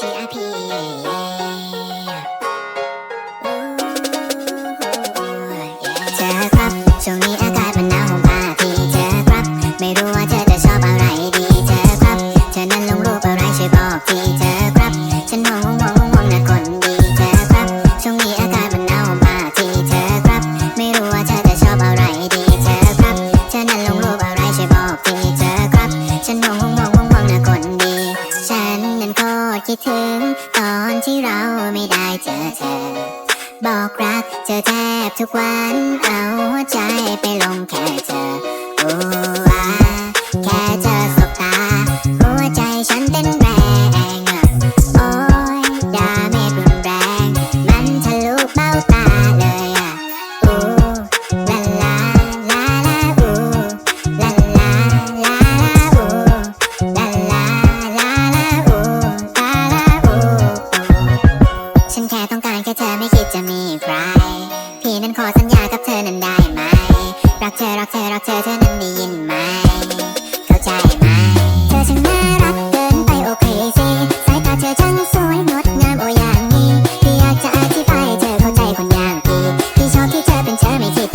T I P คิดถึง ตอนที่เราไม่ได้เจอเธอ บอกรักเธอแทบทุกวัน เอาใจไปลงแค่ ขอสัญญากับเธอนั้นได้ไหม รักเธอรักเธอรักเธอเธอนั้นได้ยินไหม เข้าใจไหม เธอช่างน่ารักเกินไปโอเคสิสายตาเธอช่างสวยงดงามโออย่างนี้พี่อยากจะอธิบายเธอเข้าใจคนอย่างพี่พี่ชอบที่เธอเป็นเธอไม่ผิด